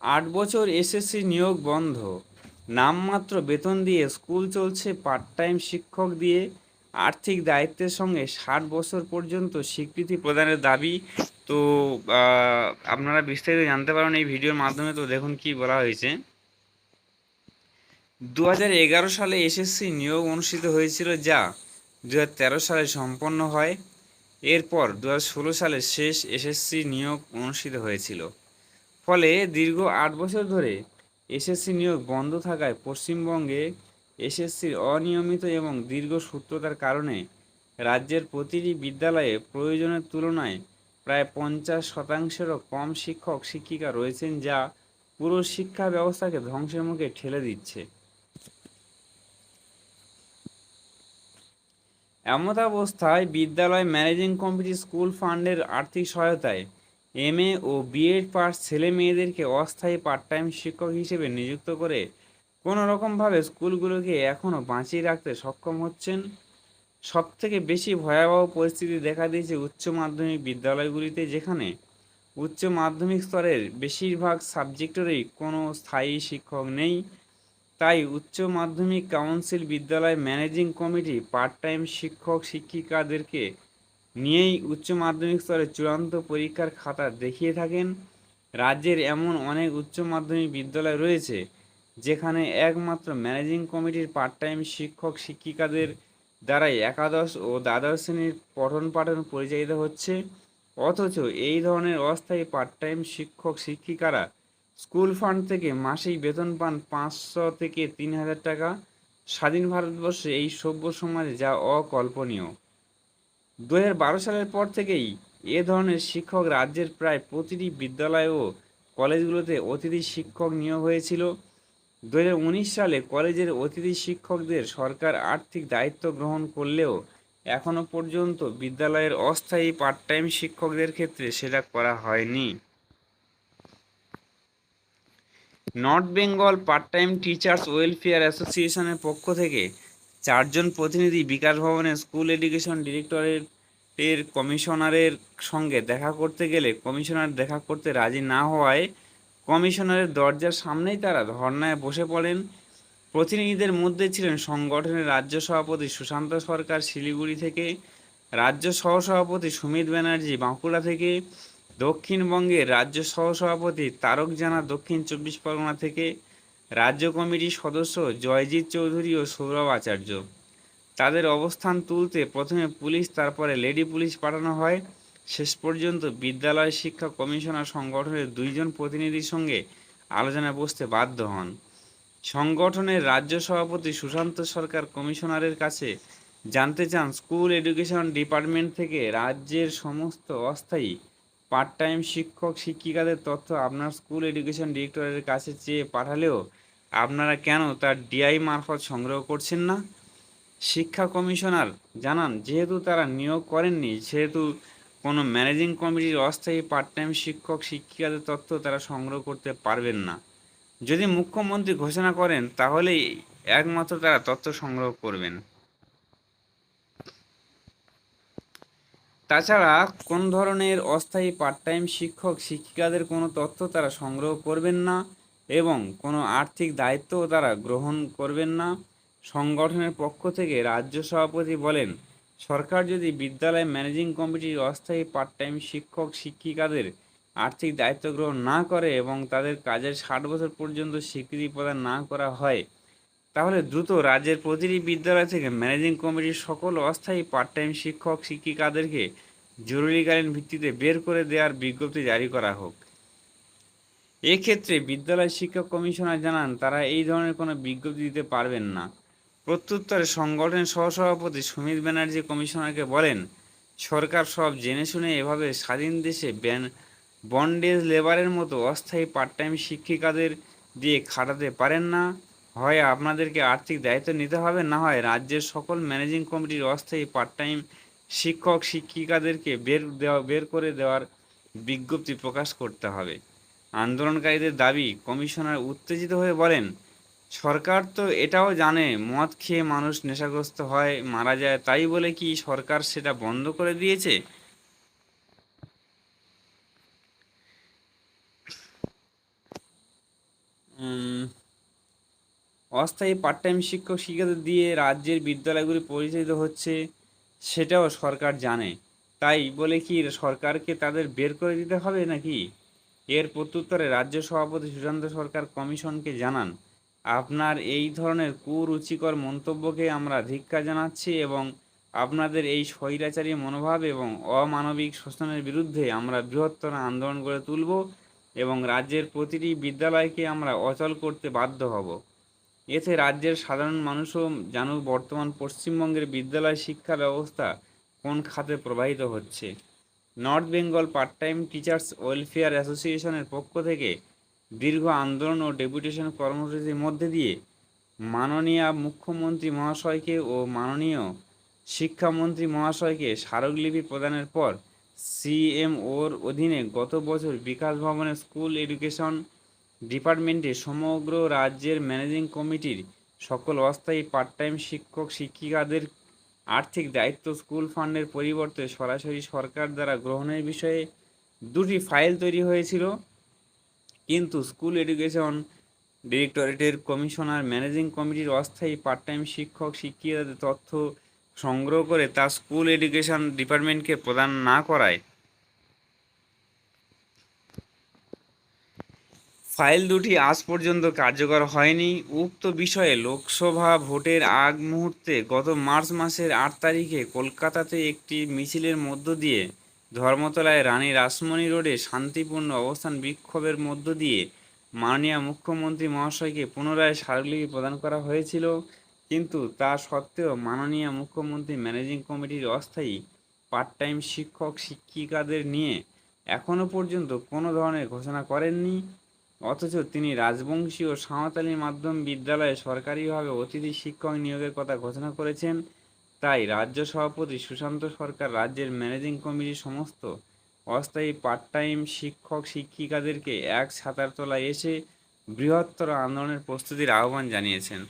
আট বছর এসএসসি নিয়োগ বন্ধ। নামমাত্র বেতন দিয়ে স্কুল চলছে পার্ট টাইম শিক্ষক দিয়ে। আর্থিক দায়িত্বের সঙ্গে ষাট বছর পর্যন্ত স্বীকৃতি প্রদানের দাবি। তো আপনারা বিস্তারিত জানতে পারেন এই ভিডিওর মাধ্যমে। তো দেখুন কি বলা হয়েছে। দু সালে এসএসসি নিয়োগ অনুষ্ঠিত হয়েছিল যা দু সালে সম্পন্ন হয়। এরপর দু সালে শেষ এসএসসি নিয়োগ অনুষ্ঠিত হয়েছিল। ফলে দীর্ঘ আট বছর ধরে এসএসসি নিয়োগ বন্ধ থাকায় পশ্চিমবঙ্গে এসএসসির অনিয়মিত এবং দীর্ঘ সূত্রতার কারণে রাজ্যের প্রতিটি বিদ্যালয়ে প্রয়োজনের তুলনায় প্রায় পঞ্চাশ শতাংশেরও কম শিক্ষক, শিক্ষিকা রয়েছেন যা পুরো শিক্ষা ব্যবস্থাকে ধ্বংসের মুখে ঠেলে দিচ্ছে। এমতাবস্থায় বিদ্যালয় ম্যানেজিং কমিটি স্কুল ফান্ডের আর্থিক সহায়তায় এমএ ও বিএড পাস ছেলে মেয়েদেরকে অস্থায়ী পার্ট টাইম শিক্ষক হিসেবে নিযুক্ত করে কোনো রকমভাবে স্কুলগুলোকে এখনও বাঁচিয়ে রাখতে সক্ষম হচ্ছেন। সবথেকে বেশি ভয়াবহ পরিস্থিতি দেখা দিয়েছে উচ্চ মাধ্যমিক বিদ্যালয়গুলিতে, যেখানে উচ্চ মাধ্যমিক স্তরের বেশিরভাগ সাবজেক্টেরই কোনো স্থায়ী শিক্ষক নেই। তাই উচ্চ মাধ্যমিক কাউন্সিল বিদ্যালয় ম্যানেজিং কমিটি পার্ট টাইম শিক্ষক শিক্ষিকাদেরকে নিয়েই উচ্চ মাধ্যমিক স্তরে চূড়ান্ত পরীক্ষার খাতা দেখিয়ে থাকেন। রাজ্যের এমন অনেক উচ্চ মাধ্যমিক বিদ্যালয় রয়েছে, যেখানে একমাত্র ম্যানেজিং কমিটির পার্ট টাইম শিক্ষক শিক্ষিকাদের দ্বারাই একাদশ ও দ্বাদশ শ্রেণির পঠন পাঠন পরিচালিত হচ্ছে। অথচ এই ধরনের অস্থায়ী পার্ট টাইম শিক্ষক শিক্ষিকারা স্কুল ফান্ড থেকে মাসিক বেতন পান পাঁচশো থেকে তিন হাজার টাকা। স্বাধীন ভারতবর্ষে এই সভ্য সমাজে যা অকল্পনীয়। দু সালের পর থেকেই এ ধরনের শিক্ষক রাজ্যের প্রায় প্রতিটি বিদ্যালয় ও কলেজগুলোতে অতিথি শিক্ষক নিয়োগ হয়েছিল। দু হাজার উনিশ সালে কলেজের অতিথি শিক্ষকদের সরকার আর্থিক দায়িত্ব গ্রহণ করলেও এখনও পর্যন্ত বিদ্যালয়ের অস্থায়ী পার্ট টাইম শিক্ষকদের ক্ষেত্রে সেটা করা হয়নি। North Bengal part time teachers welfare অ্যাসোসিয়েশনের পক্ষ থেকে চারজন প্রতিনিধি বিকাশ ভবনে স্কুল এডুকেশন ডিরেক্টরের এর কমিশনারের সঙ্গে দেখা করতে গেলে কমিশনার দেখা করতে রাজি না হওয়ায় কমিশনারের দরজার সামনেই তারা ধর্নায় বসে পড়েন। প্রতিনিধিদের মধ্যে ছিলেন সংগঠনের রাজ্য সভাপতি সুশান্ত সরকার শিলিগুড়ি থেকে, রাজ্য সহসভাপতি সুমিত ব্যানার্জি বাঁকুড়া থেকে, দক্ষিণবঙ্গের রাজ্য সহসভাপতি তারক জানা দক্ষিণ চব্বিশ পরগনা থেকে রাজ্য কমিটির সদস্য জয়জিৎ চৌধুরী ও সৌরভ আচার্য। তাদের অবস্থান তুলতে প্রথমে পুলিশ, তারপরে লেডি পুলিশ পাঠানো হয়। শেষ পর্যন্ত বিদ্যালয় শিক্ষা কমিশনার সংগঠনের দুইজন প্রতিনিধির সঙ্গে আলোচনায় বসতে বাধ্য হন। সংগঠনের রাজ্য সভাপতি সুশান্ত সরকার কমিশনারের কাছে জানতে চান, স্কুল এডুকেশন ডিপার্টমেন্ট থেকে রাজ্যের সমস্ত অস্থায়ী পার্ট টাইম শিক্ষক, শিক্ষিকাদের তথ্য আপনার স্কুল এডুকেশন ডিরেক্টরের কাছে চেয়ে পাঠালেও আপনারা কেন তার ডিআই মারফত সংগ্রহ করছেন না? শিক্ষা কমিশনার জানান, যেহেতু তারা নিয়োগ করেননি, সেহেতু কোনো ম্যানেজিং কমিটির অস্থায়ী পার্ট টাইম শিক্ষক, শিক্ষিকাদের তথ্য তারা সংগ্রহ করতে পারবেন না। যদি মুখ্যমন্ত্রী ঘোষণা করেন, তাহলেই একমাত্র তারা তথ্য সংগ্রহ করবেন। তাছাড়া কোন ধরনের অস্থায়ী পার্ট টাইম শিক্ষক, শিক্ষিকাদের কোনো তথ্য তারা সংগ্রহ করবেন না এবং কোনো আর্থিক দায়িত্বও তারা গ্রহণ করবেন না? সংগঠনের পক্ষ থেকে রাজ্য সভাপতি বলেন, সরকার যদি বিদ্যালয় ম্যানেজিং কমিটির অস্থায়ী পার্ট টাইম শিক্ষক, শিক্ষিকাদের আর্থিক দায়িত্ব গ্রহণ না করে এবং তাদের কাজের ষাট বছর পর্যন্ত স্বীকৃতি প্রদান না করা হয় তাহলে দ্রুত রাজ্যের প্রতিটি বিদ্যালয় থেকে ম্যানেজিং কমিটির সকল অস্থায়ী পার্ট টাইম শিক্ষক, শিক্ষিকাদেরকে জরুরিকালীন ভিত্তিতে বের করে দেওয়ার বিজ্ঞপ্তি জারি করা হোক। এক্ষেত্রে বিদ্যালয় শিক্ষক কমিশনার জানান, তারা এই ধরনের কোনো বিজ্ঞপ্তি দিতে পারবেন না। প্রত্যুত্তরে সংগঠনের সহসভাপতি সুমিত ব্যানার্জি কমিশনারকে বলেন, সরকার সব জেনে শুনে এভাবে স্বাধীন দেশে ব্যান বন্ডেজ লেবারের মতো অস্থায়ী পার্ট টাইম শিক্ষিকাদের দিয়ে খাটাতে পারেন না। হয় আপনাদেরকে আর্থিক দায়িত্ব নিতে হবে, না হয় রাজ্যের সকল ম্যানেজিং কমিটির অস্থায়ী পার্ট টাইম শিক্ষক, শিক্ষিকাদেরকে বের দেওয়া, বের করে দেওয়ার বিজ্ঞপ্তি প্রকাশ করতে হবে। আন্দোলনকারীদের দাবি, কমিশনার উত্তেজিত হয়ে বলেন, সরকার তো এটাও জানে, মদ খেয়ে মানুষ নেশাগ্রস্ত হয়, মারা যায়, তাই বলে কি সরকার সেটা বন্ধ করে দিয়েছে? অস্থায়ী পার্ট টাইম শিক্ষক শিক্ষিকাদের দিয়ে রাজ্যের বিদ্যালয়গুলি পরিচালিত হচ্ছে সেটাও সরকার জানে। তাই বলে কি সরকারকে তাদের বের করে দিতে হবে নাকি? এর প্রত্যুত্তরে রাজ্য সভাপতি সুশান্ত সরকার কমিশনকে জানান, আপনার এই ধরনের কুরুচিকর মন্তব্যকে আমরা ধিক্ষা জানাচ্ছি এবং আপনাদের এই স্বৈরাচারী মনোভাব এবং অমানবিক শোষণের বিরুদ্ধে আমরা বৃহত্তর আন্দোলন গড়ে তুলব এবং রাজ্যের প্রতিটি বিদ্যালয়কে আমরা অচল করতে বাধ্য হব। এতে রাজ্যের সাধারণ মানুষও জানুক বর্তমান পশ্চিমবঙ্গের বিদ্যালয় শিক্ষা ব্যবস্থা কোন খাতে প্রবাহিত হচ্ছে? North Bengal part time teachers welfare অ্যাসোসিয়েশনের পক্ষ থেকে দীর্ঘ আন্দোলন ও ডেপুটেশন কর্মসূচির মধ্যে দিয়ে মাননীয় মুখ্যমন্ত্রী মহাশয়কে ও মাননীয় শিক্ষামন্ত্রী মহাশয়কে স্মারকলিপি প্রদানের পর সিএমওর অধীনে গত বছর বিকাশ ভবনে স্কুল এডুকেশন ডিপার্টমেন্টে সমগ্র রাজ্যের ম্যানেজিং কমিটির সকল অস্থায়ী পার্ট টাইম শিক্ষক, শিক্ষিকাদের আর্থিক দায়িত্ব স্কুল ফান্ডের পরিবর্তে সরাসরি সরকার দ্বারা গ্রহণের বিষয়ে দুটি ফাইল তৈরি হয়েছিল। কিন্তু স্কুল এডুকেশন ডিরেক্টরেটের কমিশনার ম্যানেজিং কমিটির অস্থায়ী পার্ট টাইম শিক্ষক, শিক্ষিকাদের তথ্য সংগ্রহ করে তা স্কুল এডুকেশন ডিপার্টমেন্টকে প্রদান না করায় ফাইল দুটি আজ পর্যন্ত কার্যকর হয়নি। উক্ত বিষয়ে লোকসভা ভোটের আগ মুহূর্তে গত মার্চ মাসের আট তারিখে কলকাতাতে একটি মিছিলের মধ্য দিয়ে ধর্মতলায় রানী রাসমণি রোডে শান্তিপূর্ণ অবস্থান বিক্ষোভের মধ্য দিয়ে মাননীয় মুখ্যমন্ত্রী মহাশয়কে পুনরায় স্মারকলিপি প্রদান করা হয়েছিল। কিন্তু তা সত্ত্বেও মাননীয় মুখ্যমন্ত্রী ম্যানেজিং কমিটির অস্থায়ী পার্ট টাইম শিক্ষক শিক্ষিকাদের নিয়ে এখনও পর্যন্ত কোনো ধরনের ঘোষণা করেননি। অথচ তিনি রাজবংশী ও সাঁওতালি মাধ্যম বিদ্যালয়ে সরকারিভাবে অতিথি শিক্ষক নিয়োগের কথা ঘোষণা করেছেন। তাই রাজ্য সভাপতি সুশান্ত সরকার রাজ্যের ম্যানেজিং কমিটির সমস্ত অস্থায়ী পার্ট টাইম শিক্ষক শিক্ষিকাদেরকে এক ছাতার তলায় এসে বৃহত্তর আন্দোলনের প্রস্তুতির আহ্বান জানিয়েছেন।